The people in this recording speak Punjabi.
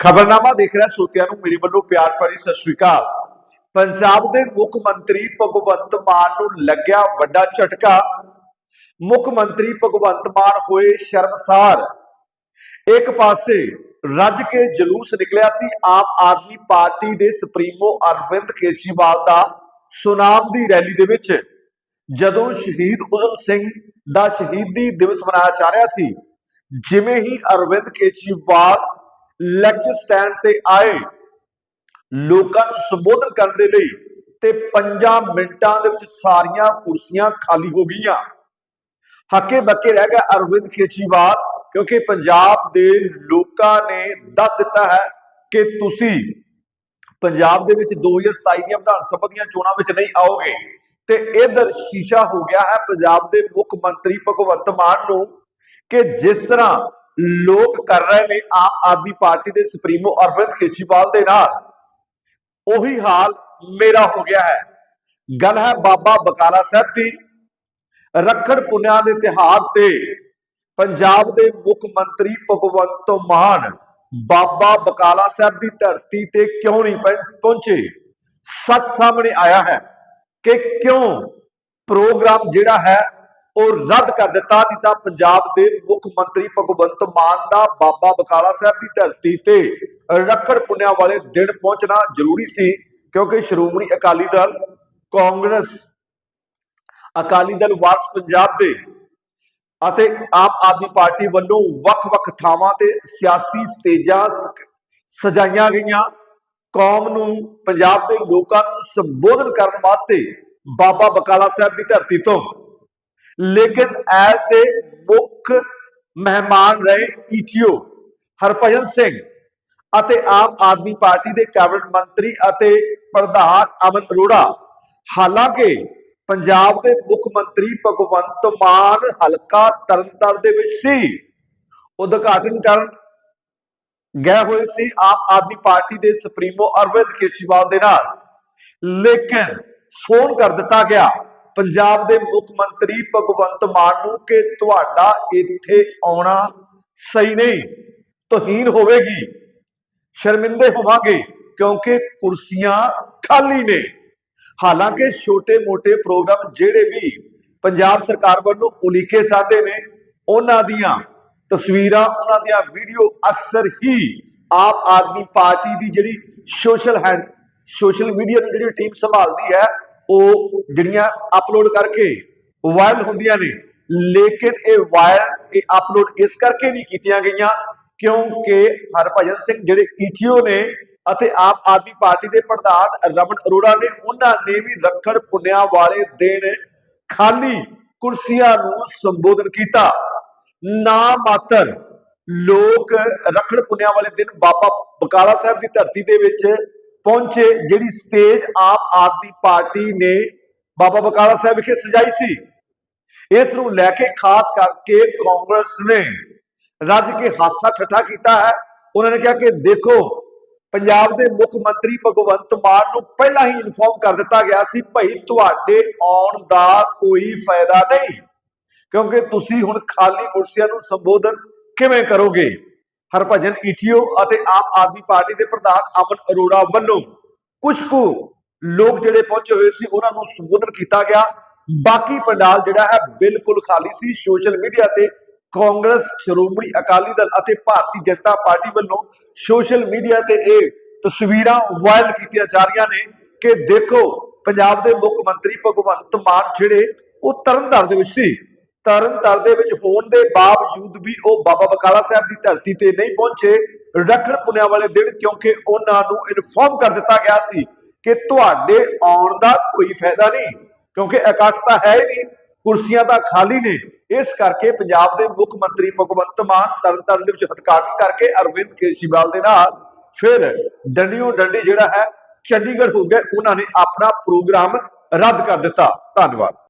ਖਬਰਨਾਮਾ ਦੇਖ ਰਿਹਾ ਸੋਤਿਆਂ ਨੂੰ, ਮੇਰੇ ਵੱਲੋਂ ਪਿਆਰ ਭਰੀ ਸਤਿ ਸ਼੍ਰੀ ਅਕਾਲ। ਪੰਜਾਬ ਦੇ ਮੁੱਖ ਮੰਤਰੀ ਭਗਵੰਤ ਮਾਨ ਨੂੰ ਲੱਗਿਆ ਵੱਡਾ ਝਟਕਾ। ਮੁੱਖ ਮੰਤਰੀ ਭਗਵੰਤ ਮਾਨ ਹੋਏ ਸ਼ਰਮਸਾਰ। ਇੱਕ ਪਾਸੇ ਰੱਜ ਕੇ ਜਲੂਸ ਨਿਕਲਿਆ ਸੀ ਆਮ ਆਦਮੀ ਪਾਰਟੀ ਦੇ ਸੁਪਰੀਮੋ ਅਰਵਿੰਦ ਕੇਜਰੀਵਾਲ ਦਾ ਸੁਨਾਮ ਦੀ ਰੈਲੀ ਦੇ ਵਿੱਚ। ਜਦੋਂ ਸ਼ਹੀਦ ਉਦਮ ਸਿੰਘ ਦਾ ਸ਼ਹੀਦੀ ਦਿਵਸ ਮਨਾਇਆ ਜਾ ਰਿਹਾ ਸੀ, ਜਿਵੇਂ ਹੀ ਅਰਵਿੰਦ ਕੇਜਰੀਵਾਲ ਲੈਕਚਰ ਸਟੈਂਡ ਤੇ ਆਏ। ਲੋਕਾਂ ਨੂੰ ਸੰਬੋਧਨ ਕਰਨ ਦੇ ਲਈ ਤੇ 5 ਮਿੰਟਾਂ ਦੇ ਵਿੱਚ ਸਾਰੀਆਂ ਕੁਰਸੀਆਂ ਖਾਲੀ ਹੋ ਗਈਆਂ। ਹੱਕੇ ਬੱਕੇ ਰਹਿ ਗਿਆ ਅਰਵਿੰਦ ਕੇਜਰੀਵਾਲ, ਕਿਉਂਕਿ ਪੰਜਾਬ ਦੇ ਲੋਕਾਂ ਨੇ ਦੱਸ ਦਿੱਤਾ ਹੈ ਕਿ ਤੁਸੀਂ ਪੰਜਾਬ ਦੇ ਵਿੱਚ 2027 ਦੀਆਂ ਵਿਧਾਨ ਸਭਾ ਦੀਆਂ ਚੋਣਾਂ ਵਿੱਚ ਨਹੀਂ ਆਓਗੇ। ਤੇ ਇਧਰ ਸ਼ੀਸ਼ਾ ਹੋ ਗਿਆ ਹੈ ਪੰਜਾਬ ਦੇ ਮੁੱਖ ਮੰਤਰੀ ਭਗਵੰਤ ਮਾਨ ਨੂੰ ਕਿ ਜਿਸ ਤਰ੍ਹਾਂ ਲੋਕ ਕਰ ਰਹੇ ਨੇ ਆਮ ਆਦਮੀ ਪਾਰਟੀ ਦੇ ਸੁਪਰੀਮੋ ਅਰਵਿੰਦ ਕੇਜਰੀਵਾਲ ਦੇ ਨਾਲ। ਉਹੀ ਹਾਲ ਮੇਰਾ ਹੋ ਗਿਆ ਹੈ। ਗੱਲ ਹੈ ਬਾਬਾ ਬਕਾਲਾ ਸਾਹਿਬ ਦੀ। ਰੱਖੜ ਪੁੰਨਿਆ ਦੇ ਤਿਹਾਰ ਤੇ ਪੰਜਾਬ ਦੇ ਮੁੱਖ ਮੰਤਰੀ ਭਗਵੰਤ ਮਾਨ ਬਾਬਾ ਬਕਾਲਾ ਸਾਹਿਬ ਦੀ ਧਰਤੀ ਤੇ ਕਿਉਂ ਨਹੀਂ ਪਹੁੰ- ਪਹੁੰਚੇ? ਸੱਚ ਸਾਹਮਣੇ ਆਇਆ ਹੈ ਕਿ ਕਿਉਂ ਪ੍ਰੋਗਰਾਮ ਜਿਹੜਾ ਹੈ ਉਹ ਰੱਦ ਕਰ ਦਿੱਤਾ। ਨਹੀਂ ਤਾਂ ਪੰਜਾਬ ਦੇ ਮੁੱਖ ਮੰਤਰੀ ਭਗਵੰਤ ਮਾਨ ਦਾ ਬਾਬਾ ਬਕਾਲਾ ਸਾਹਿਬ ਦੀ ਧਰਤੀ ਤੇ ਰੱਖੜ ਪੁੰਨਿਆ ਵਾਲੇ ਦਿਨ ਪਹੁੰਚਣਾ ਜ਼ਰੂਰੀ ਸੀ, ਕਿਉਂਕਿ ਸ਼੍ਰੋਮਣੀ ਅਕਾਲੀ ਦਲ, ਕਾਂਗਰਸ, ਅਕਾਲੀ ਦਲ ਵਾਰਸ ਪੰਜਾਬ ਦੇ ਅਤੇ ਆਮ ਆਦਮੀ ਪਾਰਟੀ ਵੱਲੋਂ ਵੱਖ-ਵੱਖ ਥਾਵਾਂ ਤੇ ਸਿਆਸੀ ਸਟੇਜਾਂ ਸਜਾਈਆਂ ਗਈਆਂ। ਕੌਮ ਨੂੰ, ਪੰਜਾਬ ਦੇ ਲੋਕਾਂ ਨੂੰ ਸੰਬੋਧਨ ਕਰਨ ਵਾਸਤੇ ਬਾਬਾ ਬਕਾਲਾ ਸਾਹਿਬ ਦੀ ਧਰਤੀ ਤੋਂ ਲੇਕਿਨ ਐਸੇ ਮੁੱਖ ਮਹਿਮਾਨ ਰਹੇ ਈਟੀਓ ਹਰਭਜਨ ਸਿੰਘ ਅਤੇ ਆਮ ਆਦਮੀ ਪਾਰਟੀ ਦੇ ਕੈਬਨਿਟ ਮੰਤਰੀ ਅਤੇ ਪ੍ਰਧਾਨ ਅਮਨ ਅਰੋੜਾ। ਹਾਲਾਂਕਿ ਪੰਜਾਬ ਦੇ ਮੁੱਖ ਮੰਤਰੀ ਭਗਵੰਤ ਮਾਨ ਹਲਕਾ ਤਰਨਤਾਰਨ ਦੇ ਵਿੱਚ ਸੀ। ਉਦਘਾਟਨ ਕਰਨ ਗਏ ਹੋਏ ਸੀ ਆਮ ਆਦਮੀ ਪਾਰਟੀ ਦੇ ਸੁਪਰੀਮੋ ਅਰਵਿੰਦ ਕੇਜਰੀਵਾਲ ਦੇ ਨਾਲ। ਲੇਕਿਨ ਫੋਨ ਕਰ ਦਿੱਤਾ ਗਿਆ ਪੰਜਾਬ ਦੇ ਮੁੱਖ ਮੰਤਰੀ ਭਗਵੰਤ ਮਾਨ ਨੂੰ ਕਿ ਤੁਹਾਡਾ ਇੱਥੇ ਆਉਣਾ ਸਹੀ ਨਹੀਂ, ਤੋਹੀਨ ਹੋਵੇਗੀ। ਸ਼ਰਮਿੰਦੇ ਹੋਵਾਂਗੇ ਕਿਉਂਕਿ ਕੁਰਸੀਆਂ ਖਾਲੀ ਨੇ। ਹਾਲਾਂਕਿ ਛੋਟੇ-ਮੋਟੇ ਪ੍ਰੋਗਰਾਮ ਜਿਹੜੇ ਵੀ ਪੰਜਾਬ ਸਰਕਾਰ ਵੱਲੋਂ ਉਲੀਕੇ ਸਾਦੇ ਨੇ, ਉਹਨਾਂ ਦੀਆਂ ਤਸਵੀਰਾਂ, ਉਹਨਾਂ ਦੀਆਂ ਵੀਡੀਓ ਅਕਸਰ ਹੀ ਆਪ ਆਦਮੀ ਪਾਰਟੀ ਦੀ ਜਿਹੜੀ ਸੋਸ਼ਲ ਹੈਂਡ, ਸੋਸ਼ਲ ਮੀਡੀਆ ਨੂੰ ਜਿਹੜੀ ਟੀਮ ਸੰਭਾਲਦੀ ਹੈ ਉਹ ਜਿਹੜੀਆਂ ਅਪਲੋਡ ਕਰਕੇ ਵਾਇਰਲ ਹੁੰਦੀਆਂ ਨੇ, ਲੇਕਿਨ ਇਹ ਵਾਇਰਲ ਇਹ ਅਪਲੋਡ ਇਸ ਕਰਕੇ ਨਹੀਂ ਕੀਤੀਆਂ ਗਈਆਂ ਕਿਉਂਕਿ ਹਰਭਜਨ ਸਿੰਘ ਜਿਹੜੇ ਈਟੀਓ ਨੇ ਅਤੇ ਆਪ ਆਦਮੀ ਪਾਰਟੀ ਦੇ ਪ੍ਰਧਾਨ ਰਮਨ ਅਰੋੜਾ ਨੇ, ਉਹਨਾਂ ਨੇ ਵੀ ਰੱਖੜ ਪੁੰਨਿਆ ਵਾਲੇ ਦਿਨ ਖਾਲੀ ਕੁਰਸੀਆਂ ਨੂੰ ਸੰਬੋਧਨ ਕੀਤਾ। ਨਾ ਮਾਤਰ ਲੋਕ ਰੱਖੜ ਪੁੰਨਿਆ ਵਾਲੇ ਦਿਨ ਬਾਬਾ ਬਕਾਲਾ ਸਾਹਿਬ ਦੀ ਧਰਤੀ ਦੇ ਵਿੱਚ ਪਹੁੰਚੇ, ਜਿਹੜੀ ਸਟੇਜ ਆਪ ਆਦਮੀ ਪਾਰਟੀ ਨੇ ਬਾਬਾ ਬਕਾਲਾ ਸਾਹਿਬ ਵਿਖੇ ਸਜਾਈ ਸੀ। ਇਸ ਨੂੰ ਲੈ ਕੇ ਖਾਸ ਕਰਕੇ ਕਾਂਗਰਸ ਨੇ ਰੱਜ ਕੇ ਹਾਸਾ ਠੱਠਾ ਕੀਤਾ ਹੈ। ਉਹਨਾਂ ਨੇ ਕਿਹਾ ਕਿ ਦੇਖੋ, ਪੰਜਾਬ ਦੇ ਮੁੱਖ ਮੰਤਰੀ ਭਗਵੰਤ ਮਾਨ ਨੂੰ ਪਹਿਲਾਂ ਹੀ ਇਨਫੋਰਮ ਕਰ ਦਿੱਤਾ ਗਿਆ ਸੀ, ਭਈ ਤੁਹਾਡੇ ਆਉਣ ਦਾ ਕੋਈ ਫਾਇਦਾ ਨਹੀਂ, ਕਿਉਂਕਿ ਤੁਸੀਂ ਹੁਣ ਖਾਲੀ ਕੁਰਸੀਆਂ ਨੂੰ ਸੰਬੋਧਨ ਕਿਵੇਂ ਕਰੋਗੇ? ਹਰਭਜਨ ਈਟੀਓ ਅਤੇ ਆਮ ਆਦਮੀ ਪਾਰਟੀ ਦੇ ਪ੍ਰਧਾਨ ਅਮਨ ਅਰੋੜਾ ਵੱਲੋਂ ਕੁਝ ਕੁ ਲੋਕ ਜਿਹੜੇ ਪਹੁੰਚੇ ਹੋਏ ਸੀ, ਉਹਨਾਂ ਨੂੰ ਸੰਬੋਧਨ ਕੀਤਾ ਗਿਆ। ਬਾਕੀ ਪੰਡਾਲ ਜਿਹੜਾ ਹੈ, ਬਿਲਕੁਲ ਖਾਲੀ ਸੀ। ਸੋਸ਼ਲ ਮੀਡੀਆ ਤੇ ਕਾਂਗਰਸ, ਸ਼੍ਰੋਮਣੀ ਅਕਾਲੀ ਦਲ ਅਤੇ ਭਾਰਤੀ ਜਨਤਾ ਪਾਰਟੀ ਵੱਲੋਂ ਸੋਸ਼ਲ ਮੀਡੀਆ ਤੇ ਇਹ ਤਸਵੀਰਾਂ ਵਾਇਰਲ ਕੀਤੀਆਂ ਜਾ ਰਹੀਆਂ ਨੇ ਕਿ ਦੇਖੋ, ਪੰਜਾਬ ਦੇ ਮੁੱਖ ਮੰਤਰੀ ਭਗਵੰਤ ਮਾਨ ਜਿਹੜੇ, ਉਹ ਤਰਨਤਾਰਨ ਦੇ ਵਿੱਚ ਸੀ। ਤਰਨਤਾਰਨ ਦੇ ਵਿੱਚ ਹੋਣ ਦੇ ਬਾਵਜੂਦ ਵੀ ਉਹ ਬਾਬਾ ਬਕਾਲਾ ਸਾਹਿਬ ਦੀ ਧਰਤੀ ਤੇ ਨਹੀਂ ਪਹੁੰਚੇ ਰੱਖਣ ਪੁੰਨਿਆ ਵਾਲੇ ਦਿਨ ਕਿਉਂਕਿ ਉਹਨਾਂ ਨੂੰ ਇਨਫੋਰਮ ਕਰ ਦਿੱਤਾ ਗਿਆ ਸੀ ਕਿ ਤੁਹਾਡੇ ਆਉਣ ਦਾ ਕੋਈ ਫਾਇਦਾ ਨਹੀਂ, ਕਿਉਂਕਿ ਇਕੱਠ ਤਾਂ ਹੈ ਹੀ ਨਹੀਂ, ਕੁਰਸੀਆਂ ਤਾਂ ਖਾਲੀ ਨੇ। ਇਸ ਕਰਕੇ ਪੰਜਾਬ ਦੇ ਮੁੱਖ ਮੰਤਰੀ ਭਗਵੰਤ ਮਾਨ ਤਰਨਤਾਰਨ ਦੇ ਵਿੱਚ ਹਤਕਾਠ ਕਰਕੇ ਅਰਵਿੰਦ ਕੇਜਰੀਵਾਲ ਦੇ ਨਾਲ ਫਿਰ ਡੰਡੀਓ ਡੰਡੀ ਜਿਹੜਾ ਹੈ, ਚੰਡੀਗੜ੍ਹ ਹੋ ਗਿਆ ਉਹਨਾਂ ਨੇ ਆਪਣਾ ਪ੍ਰੋਗਰਾਮ ਰੱਦ ਕਰ ਦਿੱਤਾ। ਧੰਨਵਾਦ।